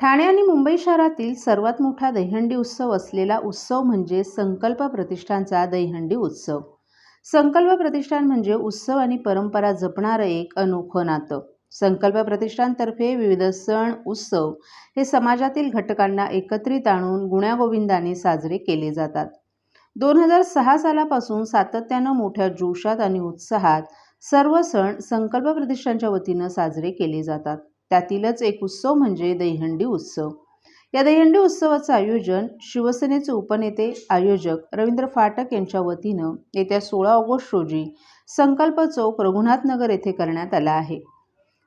ठाणे आणि मुंबई शहरातील सर्वात मोठा दहीहंडी उत्सव असलेला उत्सव म्हणजे संकल्प प्रतिष्ठानचा दहीहंडी उत्सव. संकल्प प्रतिष्ठान म्हणजे उत्सव आणि परंपरा जपणारं एक अनोखं नातं. संकल्प प्रतिष्ठानतर्फे विविध सण उत्सव हे समाजातील घटकांना एकत्रित आणून गुण्यागोविंदाने साजरे केले जातात. दोन हजार सहा सालापासून सातत्यानं मोठ्या जोशात आणि उत्साहात सर्व सण संकल्प प्रतिष्ठानच्या वतीनं साजरे केले जातात. त्यातीलच एक उत्सव म्हणजे दहीहंडी उत्सव. या दहीहंडी उत्सवाचं आयोजन शिवसेनेचे उपनेते आयोजक रवींद्र फाटक यांच्या वतीनं येत्या सोळा ऑगस्ट रोजी संकल्प चौक रघुनाथनगर येथे करण्यात आला आहे.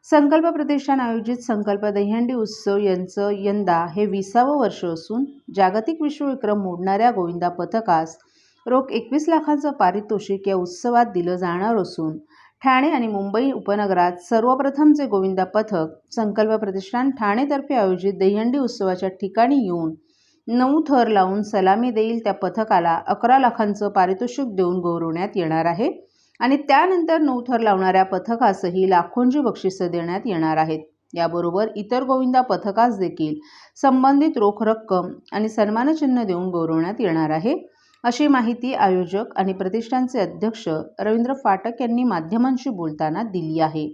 संकल्प प्रतिष्ठान आयोजित संकल्प दहीहंडी उत्सव यांचं यंदा हे विसावं वर्ष असून जागतिक विश्वविक्रम मोडणाऱ्या गोविंदा पथकास रोख एकवीस लाखांचं पारितोषिक या उत्सवात दिलं जाणार असून ठाणे आणि मुंबई उपनगरात सर्वप्रथमचे गोविंदा पथक संकल्प प्रतिष्ठान ठाणेतर्फे आयोजित दहीहंडी उत्सवाच्या ठिकाणी येऊन नऊ थर लावून सलामी देईल त्या पथकाला अकरा लाखांचं पारितोषिक देऊन गौरवण्यात येणार आहे. आणि त्यानंतर नऊ थर लावणाऱ्या पथकासही लाखोंची बक्षिसं देण्यात येणार आहेत. याबरोबर इतर गोविंदा पथकास देखील संबंधित रोख रक्कम आणि सन्मानचिन्ह देऊन गौरवण्यात येणार आहे. अशी माहिती आयोजक आणि प्रतिष्ठानचे अध्यक्ष रवींद्र फाटक यांनी माध्यमांशी बोलताना दिली आहे.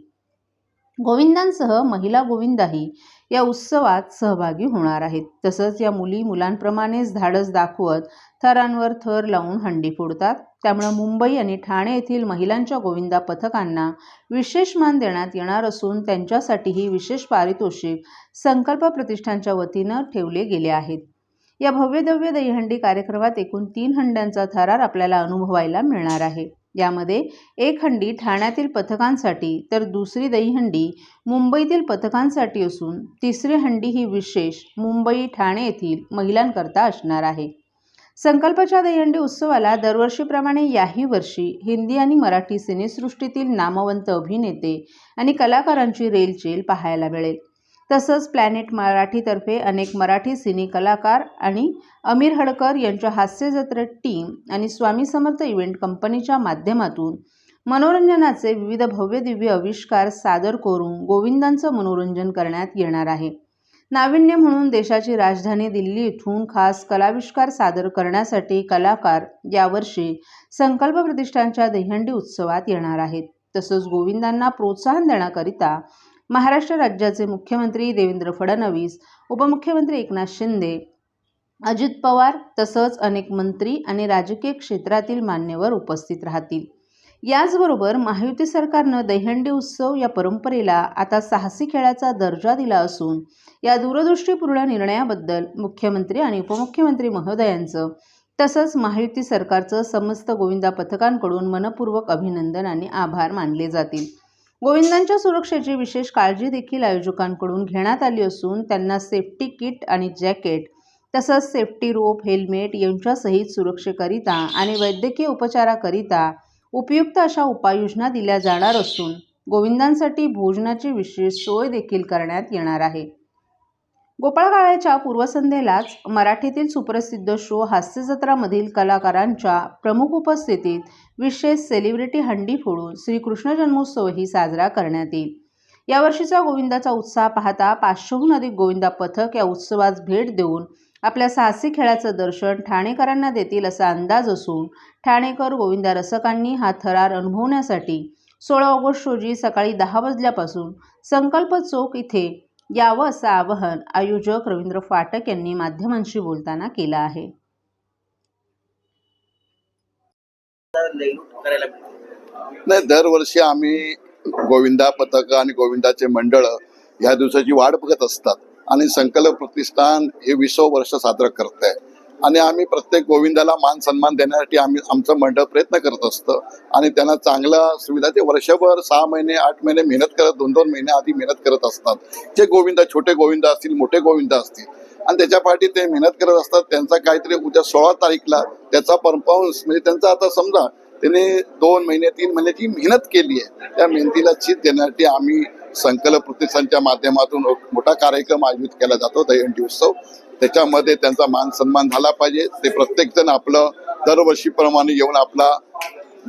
गोविंदांसह महिला गोविंदाही या उत्सवात सहभागी होणार आहेत. तसंच या मुली मुलांप्रमाणेच धाडस दाखवत थरांवर थर लावून हंडी फोडतात. त्यामुळे मुंबई आणि ठाणे येथील महिलांच्या गोविंदा पथकांना विशेष मान देण्यात येणार असून त्यांच्यासाठीही विशेष पारितोषिक संकल्प प्रतिष्ठानच्या वतीनं ठेवले गेले आहेत. या भव्यदव्य दहीहंडी कार्यक्रमात एकूण तीन हंड्यांचा थरार आपल्याला अनुभवायला मिळणार आहे. यामध्ये एक हंडी ठाण्यातील पथकांसाठी तर दुसरी दहीहंडी मुंबईतील पथकांसाठी असून तिसरी हंडी ही विशेष मुंबई ठाणे येथील महिलांकरता असणार आहे. संकल्पच्या दहीहंडी उत्सवाला दरवर्षीप्रमाणे याही वर्षी हिंदी आणि मराठी सिनेसृष्टीतील नामवंत अभिनेते आणि कलाकारांची रेलचेल पाहायला मिळेल. तसंच प्लॅनेट मराठीतर्फे अनेक मराठी सिने कलाकार आणि अमीर हडकर यांच्या हास्यजत्रा टीम आणि स्वामी समर्थ इव्हेंट कंपनीच्या माध्यमातून मनोरंजनाचे विविध भव्य दिव्य आविष्कार सादर करून गोविंदांचं मनोरंजन करण्यात येणार आहे. नाविन्य म्हणून देशाची राजधानी दिल्ली इथून खास कलाविष्कार सादर करण्यासाठी कलाकार यावर्षी संकल्प प्रतिष्ठानच्या दहीहंडी उत्सवात येणार आहेत. तसंच गोविंदांना प्रोत्साहन देण्याकरिता महाराष्ट्र राज्याचे मुख्यमंत्री देवेंद्र फडणवीस उपमुख्यमंत्री एकनाथ शिंदे अजित पवार तसंच अनेक मंत्री आणि राजकीय क्षेत्रातील मान्यवर उपस्थित राहतील. याचबरोबर महायुती सरकारनं दहीहंडी उत्सव या परंपरेला आता साहसी खेळाचा दर्जा दिला असून या दूरदृष्टीपूर्ण निर्णयाबद्दल मुख्यमंत्री आणि उपमुख्यमंत्री महोदयांचं तसंच महायुती सरकारचं समस्त गोविंदा पथकांकडून मनपूर्वक अभिनंदन आणि आभार मानले जातील. गोविंदांच्या सुरक्षेची विशेष काळजी देखील आयोजकांकडून घेण्यात आली असून त्यांना सेफ्टी किट आणि जॅकेट तसंच सेफ्टी रोप हेल्मेट यांच्यासहित सुरक्षेकरिता आणि वैद्यकीय उपचाराकरिता उपयुक्त अशा उपाययोजना दिल्या जाणार असून गोविंदांसाठी भोजनाची विशेष सोय देखील करण्यात येणार आहे. गोपाळकाळाच्या पूर्वसंध्येलाच मराठीतील सुप्रसिद्ध शो हास्यजत्रामधील कलाकारांच्या प्रमुख उपस्थितीत विशेष सेलिब्रिटी हंडी फोडून श्रीकृष्ण जन्मोत्सवही साजरा करण्यात येईल. यावर्षीचा गोविंदाचा उत्साह पाहता पाचशेहून अधिक गोविंदा पथक या उत्सवास भेट देऊन आपल्या साहसी खेळाचं दर्शन ठाणेकरांना देतील असा अंदाज असून ठाणेकर गोविंदा रसकांनी हा थरार अनुभवण्यासाठी सोळा ऑगस्ट रोजी सकाळी दहा वाजल्यापासून संकल्प चौक इथे यावं असं आवाहन आयोजक रवींद्र फाटक यांनी माध्यमांशी बोलताना केलं आहे. नाही दरवर्षी आम्ही गोविंदा पथक आणि गोविंदाचे मंडळ या दिवसाची वाट बघत असतात आणि संकल्प प्रतिष्ठान हे विसव वर्ष साजरं करत आहे आणि आम्ही प्रत्येक गोविंदाला मान सन्मान देण्यासाठी आम्ही आमचं मंडळ प्रयत्न करत असतं. आणि त्यांना चांगल्या सुविधा ते वर्षभर सहा महिने आठ महिने मेहनत करत दोन दोन महिने आधी मेहनत करत असतात. जे गोविंदा छोटे गोविंदा असतील मोठे गोविंदा असतील आणि त्याच्या पाठी ते मेहनत करत असतात त्यांचा काहीतरी उद्या सोळा तारीखला त्याचा परफॉर्मन्स म्हणजे त्यांचा आता समजा त्याने दोन महिने तीन महिन्याची मेहनत केली आहे त्या मेहनतीला चीत देण्यासाठी आम्ही संकल्प प्रतिष्ठानच्या माध्यमातून मोठा कार्यक्रम आयोजित केला जातो दहीहंडी उत्सव. त्याच्यामध्ये त्यांचा मान सन्मान झाला पाहिजे. ते प्रत्येक जण आपलं दरवर्षीप्रमाणे येऊन आपला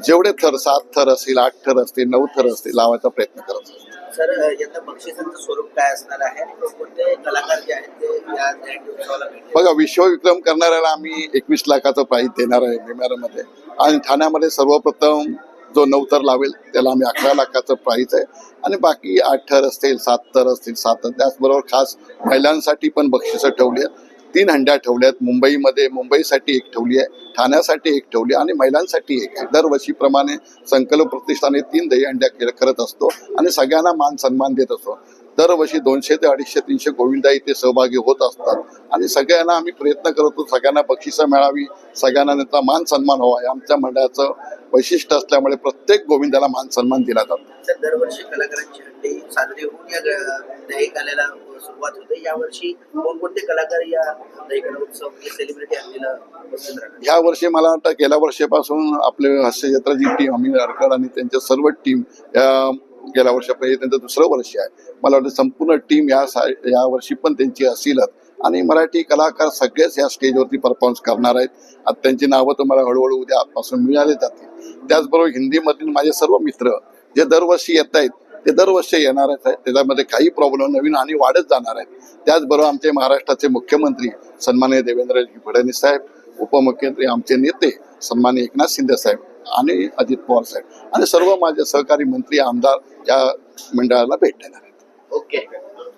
जेवढे थर सात थर असतील आठ थर असतील नऊ थर असतील लावायचा प्रयत्न करत असतात. सर यंदा बक्षिसांचं स्वरूप काय असणार आहे? आणि कोणते कलाकार जे आहेत ते या दहीहंडी उत्सवाला भेट दिली? बघा विश्वविक्रम करणाऱ्याला आम्ही एकवीस लाखाचं प्राईज देणार आहे भीमारामध्ये आणि ठाण्यामध्ये सर्वप्रथम जो नऊ तर लावेल त्याला आम्ही अकरा लाखाचं प्राईज आहे. आणि बाकी आठ थर असतील सात थर असतील सात त्याचबरोबर खास महिलांसाठी पण बक्षिसं ठेवली आहेत. तीन हंड्या ठेवल्यात मुंबईमध्ये मुंबईसाठी एक ठेवली आहे ठाण्यासाठी एक ठेवली आणि महिलांसाठी एक आहे. दरवर्षीप्रमाणे संकल्प प्रतिष्ठाने तीन दही हंड्या करत असतो आणि सगळ्यांना मान सन्मान देत असतो. दरवर्षी दोनशे ते अडीचशे तीनशे गोविंदा इथे सहभागी होत असतात. आणि सगळ्यांना आम्ही प्रयत्न करतो सगळ्यांना बक्षिसं मिळावी सगळ्यांना त्यांचा मान सन्मान व्हावा हे आमच्या मंडळाचं वैशिष्ट्य असल्यामुळे प्रत्येक गोविंदाला मान सन्मान दिला जातो. दरवर्षी कलाकारांची हंडी साजरी होऊन या ग- दही काल्याला सुरुवात होते. यावर्षी कोणकोणते कलाकार या दही काला उत्सव सेलिब्रिटी हंडीला उपस्थित राहणार? ह्या वर्षी मला वाटतं गेल्या वर्षीपासून आपले हास्यजत्राची टीम अमीर अडकड आणि त्यांच्या सर्व टीम या गेल्या वर्षापर्यंत त्यांचं दुसरं वर्ष आहे. मला वाटतं संपूर्ण टीम या सा या वर्षी पण त्यांची असेलच. आणि मराठी कलाकार सगळेच या स्टेजवरती परफॉर्मन्स करणार आहेत. आता त्यांची नावं तुम्हाला हळूहळू उद्यापासून मिळाले जातील. त्याचबरोबर हिंदीमधील माझे सर्व मित्र जे दरवर्षी येत आहेत ते दरवर्षी येणारच आहेत. त्याच्यामध्ये काही प्रॉब्लेम नवीन आणि वाढत जाणार आहेत. त्याचबरोबर आमचे महाराष्ट्राचे मुख्यमंत्री सन्मान्य देवेंद्रजी फडणवीस साहेब उपमुख्यमंत्री आमचे नेते सन्मान्य एकनाथ शिंदे साहेब आणि अजित पवार साहेब. आणि सर्व माझे सहकारी मंत्री आमदार या मंडळाला भेट देणार आहेत. ओके.